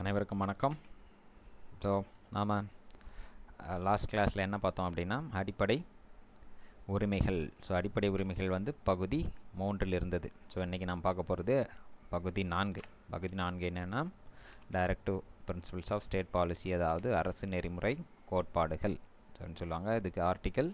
அனைவருக்கும் வணக்கம். ஸோ நாம் லாஸ்ட் கிளாஸில் என்ன பார்த்தோம் அப்படின்னா அடிப்படை உரிமைகள். ஸோ அடிப்படை உரிமைகள் வந்து பகுதி மூன்றில் இருந்தது. ஸோ இன்றைக்கி நாம் பார்க்க போகிறது பகுதி நான்கு. பகுதி நான்கு என்னென்னா directive principles of state policy அதாவது அரசு நெறிமுறை கோட்பாடுகள் ஸோன்னு சொல்லுவாங்க. இதுக்கு ஆர்டிக்கல்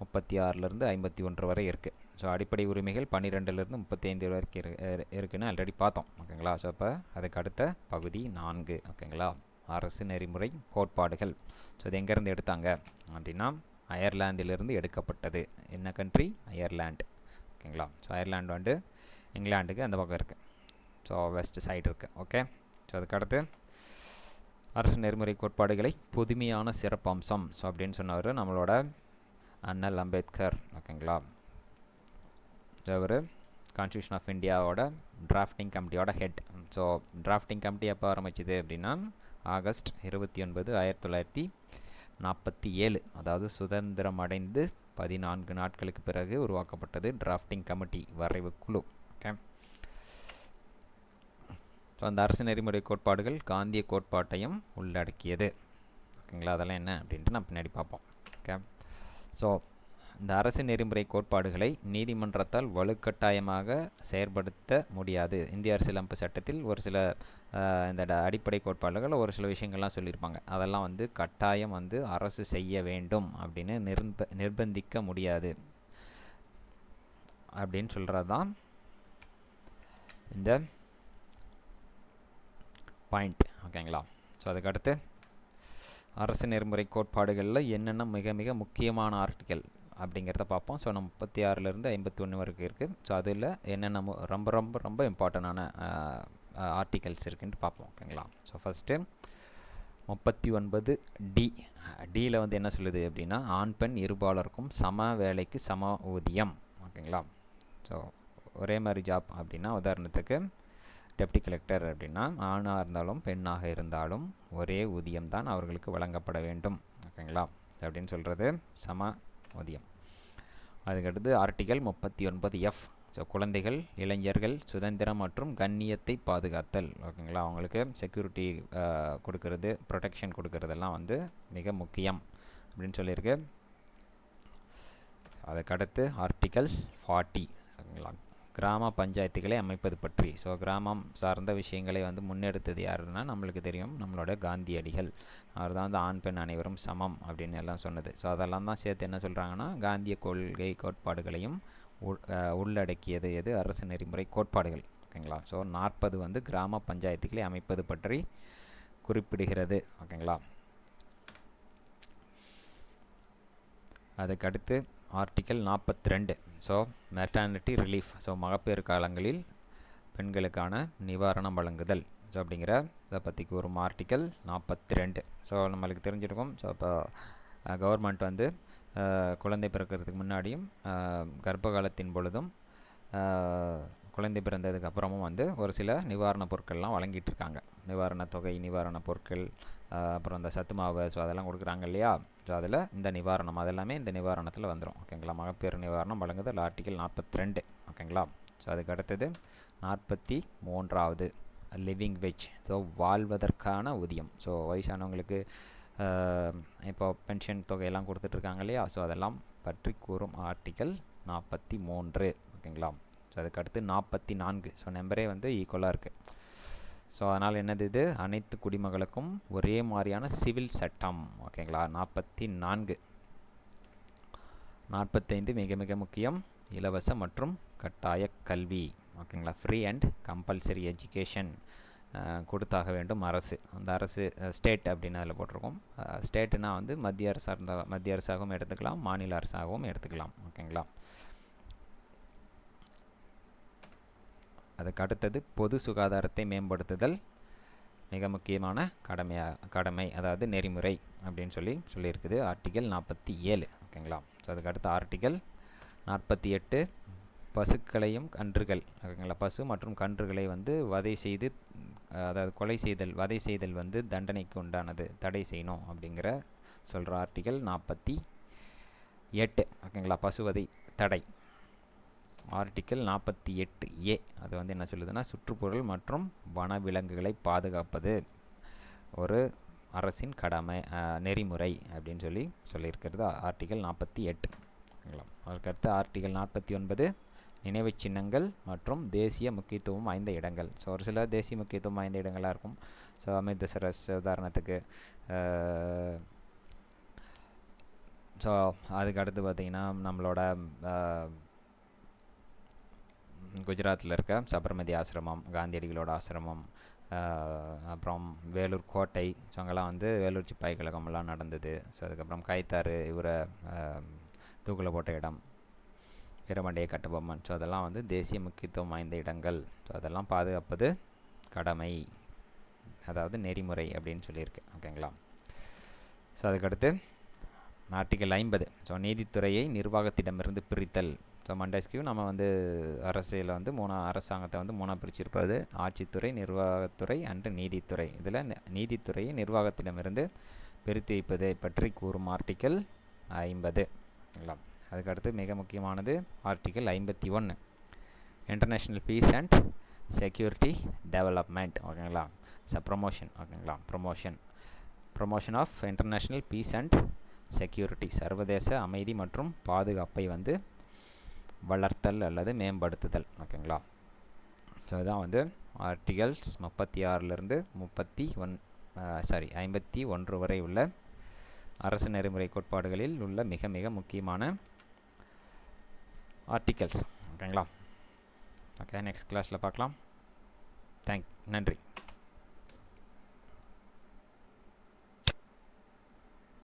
முப்பத்தி ஆறிலிருந்து ஐம்பத்தி ஒன்று வரை இருக்குது ஸோ அடிப்படை உரிமைகள் பன்னிரெண்டுலேருந்து முப்பத்தைந்து வரைக்கும் இரு இருக்குன்னு ஆல்ரெடி பார்த்தோம். ஓகேங்களா? ஸோ இப்போ அதுக்கு அடுத்த பகுதி நான்கு. ஓகேங்களா? அரசு நெறிமுறை கோட்பாடுகள். ஸோ இது எங்கேருந்து எடுத்தாங்க? அப்படின்னா அயர்லாந்திலிருந்து எடுக்கப்பட்டது. என்ன கண்ட்ரி அயர்லாண்ட் ஓகேங்களா? ஸோ அயர்லாண்டு வந்து இங்கிலாண்டுக்கு அந்த பக்கம் இருக்குது ஸோ வெஸ்ட் சைடு இருக்குது ஓகே ஸோ அதுக்கடுத்து அரசு நெறிமுறை கோட்பாடுகளை புதுமையான சிறப்பம்சம். ஸோ அப்படின்னு சொன்னவர் நம்மளோட அண்ணல் அம்பேத்கர். ஓகேங்களா? இவர் கான்ஸ்டியூஷன் ஆஃப் இந்தியாவோட டிராஃப்டிங் கமிட்டியோட ஹெட் ஸோ டிராஃப்டிங் கமிட்டி எப்போ ஆரம்பிச்சது அப்படின்னா ஆகஸ்ட் இருபத்தி ஒன்பது ஆயிரத்தி தொள்ளாயிரத்தி நாற்பத்தி ஏழு. அதாவது சுதந்திரம் அடைந்து பதினான்கு நாட்களுக்கு பிறகு உருவாக்கப்பட்டது டிராஃப்டிங் கமிட்டி வரைவு குழு. ஓகே ஸோ அந்த அரசு நெறிமுறை கோட்பாடுகள் காந்திய கோட்பாட்டையும் உள்ளடக்கியது. ஓகேங்களா? அதெல்லாம் என்ன அப்படின்ட்டு நான் பின்னாடி பார்ப்போம். ஓகே ஸோ இந்த அரசு நெறிமுறை கோட்பாடுகளை நீதிமன்றத்தால் வலுக்கட்டாயமாக செயற்படுத்த முடியாது. இந்திய அரசியலமைப்பு சட்டத்தில் ஒரு சில இந்த அடிப்படை கோட்பாடுகள் ஒரு சில விஷயங்கள்லாம் சொல்லியிருப்பாங்க. அதெல்லாம் வந்து கட்டாயம் வந்து அரசு செய்ய வேண்டும் அப்படின்னு நிர்ப நிர்பந்திக்க முடியாது. அப்படின்னு சொல்கிறது தான் இந்த பாயிண்ட் ஓகேங்களா ஸோ அதுக்கடுத்து அரசு நெறிமுறை கோட்பாடுகளில் என்னென்ன மிக மிக முக்கியமான ஆர்டிக்கல் அப்படிங்கிறத பார்ப்போம். ஸோ நம்ம முப்பத்தி ஆறுலேருந்து ஐம்பத்தி ஒன்று வரைக்கும் இருக்குது ஸோ அதில் என்னென்ன மு- ரொம்ப ரொம்ப ரொம்ப இம்பார்ட்டண்டான ஆர்டிகல்ஸ் இருக்குன்ட்டு பார்ப்போம். ஓகேங்களா ஸோ ஃபஸ்ட்டு முப்பத்தி ஒன்பது டி டியில் வந்து என்ன சொல்லுது அப்படின்னா ஆண் பெண் இருபாலருக்கும் சம வேலைக்கு சம ஊதியம். ஓகேங்களா ஸோ ஒரே மாதிரி ஜாப் அப்படின்னா உதாரணத்துக்கு டெப்டி கலெக்டர் அப்படின்னா ஆணாக இருந்தாலும் பெண்ணாக இருந்தாலும் ஒரே ஊதியம் தான் அவர்களுக்கு வழங்கப்பட வேண்டும். ஓகேங்களா அப்படின்னு சொல்கிறது சம ஊதியம் அதுக்கடுத்து ஆர்டிகல் முப்பத்தி ஒன்பது எஃப் ஸோ குழந்தைகள் இளைஞர்கள் சுதந்திரம் மற்றும் கண்ணியத்தை பாதுகாத்தல். ஓகேங்களா? அவங்களுக்கு செக்யூரிட்டி கொடுக்கறது ப்ரொடெக்ஷன் கொடுக்கறதெல்லாம் வந்து மிக முக்கியம் அப்படின்னு சொல்லியிருக்கு. அதுக்கடுத்து ஆர்டிகல் ஃபார்ட்டி ஓகேங்களா? கிராம பஞ்சாயத்துகளை அமைப்பது பற்றி. ஸோ கிராமம் சார்ந்த விஷயங்களை வந்து முன்னெடுத்தது யாருன்னா நம்மளுக்கு தெரியும் நம்மளோட காந்தியடிகள். அவர் தான் வந்து ஆண் பெண் அனைவரும் சமம் அப்படின்னு எல்லாம் சொன்னது. ஸோ அதெல்லாம் தான் சேர்த்து என்ன சொல்கிறாங்கன்னா காந்திய கொள்கை கோட்பாடுகளையும் உள்- உள்ளடக்கியது எது? அரசு நெறிமுறை கோட்பாடுகள். ஓகேங்களா? ஸோ நாற்பது வந்து கிராம பஞ்சாயத்துகளை அமைப்பது பற்றி குறிப்பிடுகிறது. ஓகேங்களா? அதுக்கடுத்து ஆர்டிக்கல் நாற்பத்தி ரெண்டு ஸோ மெட்டர்னிட்டி ரிலீஃப் ஸோ மகப்பேறு காலங்களில் பெண்களுக்கான நிவாரணம் வழங்குதல். ஸோ அப்படிங்கிற இதை பற்றி கூறும் ஆர்டிக்கல் நாற்பத்தி ரெண்டு ஸோ நம்மளுக்கு தெரிஞ்சிருக்கும். ஸோ இப்போ கவர்மெண்ட் வந்து குழந்தை பிறக்கிறதுக்கு முன்னாடியும் கர்ப்ப காலத்தின் பொழுதும் குழந்தை பிறந்ததுக்கு அப்புறமும் வந்து ஒரு சில நிவாரணப் பொருட்கள்லாம் வழங்கிட்டு இருக்காங்க. நிவாரணத் தொகை நிவாரணப் பொருட்கள் அப்புறம் இந்த சத்து மாவு ஸோ அதெல்லாம் கொடுக்குறாங்க இல்லையா? ஸோ அதில் இந்த நிவாரணம் அதெல்லாமே இந்த நிவாரணத்தில் வந்துடும் ஓகேங்களா மகப்பேறு நிவாரணம் வழங்குதல் ஆர்டிக்கல் நாற்பத்தி ரெண்டு ஓகேங்களா ஸோ அதுக்கு அடுத்தது நாற்பத்தி மூன்றாவது லிவிங் வெஜ் ஸோ வாழ்வதற்கான ஊதியம். ஸோ வயசானவங்களுக்கு இப்போ பென்ஷன் தொகையெல்லாம் கொடுத்துட்ருக்காங்க இல்லையா? ஸோ அதெல்லாம் பற்றி கூறும் ஆர்டிக்கல் நாற்பத்தி மூன்று ஓகேங்களா ஸோ அதுக்கு அடுத்து நாற்பத்தி நான்கு ஸோ நம்பரே வந்து ஈக்குவலாக இருக்குது ஸோ அதனால் என்னது இது? அனைத்து குடிமகளுக்கும் ஒரே மாதிரியான சிவில் சட்டம். ஓகேங்களா? நாற்பத்தி நான்கு நாற்பத்தைந்து மிக மிக முக்கியம். இலவச மற்றும் கட்டாய கல்வி. ஓகேங்களா? ஃப்ரீ அண்ட் கம்பல்சரி எஜுகேஷன் கொடுத்தாக வேண்டும் அரசு. அந்த அரசு ஸ்டேட் அப்படின்னு அதில் போட்டிருக்கோம். ஸ்டேட்டுனா வந்து மத்திய அரசாக இருந்தால் மத்திய அரசாகவும் எடுத்துக்கலாம் மாநில அரசாகவும் எடுத்துக்கலாம். ஓகேங்களா? அதுக்கு அடுத்தது பொது சுகாதாரத்தை மேம்படுத்துதல் மிக முக்கியமான கடமையாக கடமை அதாவது நெறிமுறை அப்படின்னு சொல்லி சொல்லியிருக்குது. ஆர்டிகல் நாற்பத்தி ஏழு ஓகேங்களா? ஸோ அதுக்கு அடுத்த ஆர்டிகல் நாற்பத்தி எட்டு பசுக்களையும் கன்றுகள் ஓகேங்களா? பசு மற்றும் கன்றுகளை வந்து வதை செய்து அதாவது கொலை செய்தல் வதை செய்தல் வந்து தண்டனைக்கு உண்டானது தடை செய்யணும் அப்படிங்கிற சொல்கிற ஆர்டிகல் நாற்பத்தி எட்டு ஓகேங்களா? பசுவதை தடை. ஆர்டிக்கல் நாற்பத்தி எட்டு ஏ அது வந்து என்ன சொல்லுதுன்னா சுற்றுப்புறல் மற்றும் வனவிலங்குகளை பாதுகாப்பது ஒரு அரசின் கடமை நெறிமுறை அப்படின்னு சொல்லி சொல்லியிருக்கிறது ஆர்டிக்கல் நாற்பத்தி எட்டு. அதுக்கடுத்து ஆர்டிக்கல் நாற்பத்தி ஒன்பது நினைவு சின்னங்கள் மற்றும் தேசிய முக்கியத்துவம் வாய்ந்த இடங்கள். ஸோ ஒரு சில தேசிய முக்கியத்துவம் வாய்ந்த இடங்களாக இருக்கும். ஸோ அமிர்தசரஸ் உதாரணத்துக்கு ஸோ அதுக்கு அடுத்து பார்த்திங்கன்னா நம்மளோட குஜராத்தில் இருக்க சபர்மதி ஆசிரமம் காந்தியடிகளோட ஆசிரமம் அப்புறம் வேலூர் கோட்டை ஸோ அங்கெல்லாம் வந்து வேலூர் சிப்பாய் கழகம்லாம் நடந்தது. ஸோ அதுக்கப்புறம் கைத்தாறு இவரை தூக்கில் போட்ட இடம். வீரமண்டைய கட்டபொம்மன். ஸோ அதெல்லாம் வந்து தேசிய முக்கியத்துவம் வாய்ந்த இடங்கள். ஸோ அதெல்லாம் பாதுகாப்பது கடமை. அதாவது நெறிமுறை அப்படின்னு சொல்லியிருக்கு. ஓகேங்களா? ஸோ அதுக்கடுத்து ஆர்டிகல் ஐம்பது. ஸோ நீதித்துறையை நிர்வாகத்திடமிருந்து பிரித்தல். ஸோ மண்டஸ்கியூ நம்ம வந்து அரசியலில் வந்து மூணா அரசாங்கத்தை வந்து மூணாக பிரிச்சிருப்பது. ஆட்சித்துறை நிர்வாகத்துறை அண்டு நீதித்துறை. இதில் நீதித்துறையை நிர்வாகத்திடமிருந்து பிரித்து வைப்பதை பற்றி கூறும் ஆர்டிக்கல் ஐம்பது. ஓகேங்களா அதுக்கடுத்து மிக முக்கியமானது ஆர்டிக்கல் ஐம்பத்தி ஒன்று international peace and security development ஓகேங்களா ஸோ ப்ரொமோஷன் ஓகேங்களா promotion promotion of international peace and security சர்வதேச அமைதி மற்றும் பாதுகாப்பை வந்து வளர்த்தல் அல்லது மேம்படுத்துதல். ஓகேங்களா? ஸோ இதுதான் வந்து ஆர்டிகல்ஸ் முப்பத்தி ஆறிலிருந்து முப்பத்தி ஒன் சாரி ஐம்பத்தி ஒன்று வரை உள்ள அரசு நெறிமுறை கோட்பாடுகளில் உள்ள மிக மிக முக்கியமான ஆர்டிகல்ஸ் ஓகேங்களா? ஓகே நெக்ஸ்ட் கிளாஸில் பார்க்கலாம். தேங்க் நன்றி.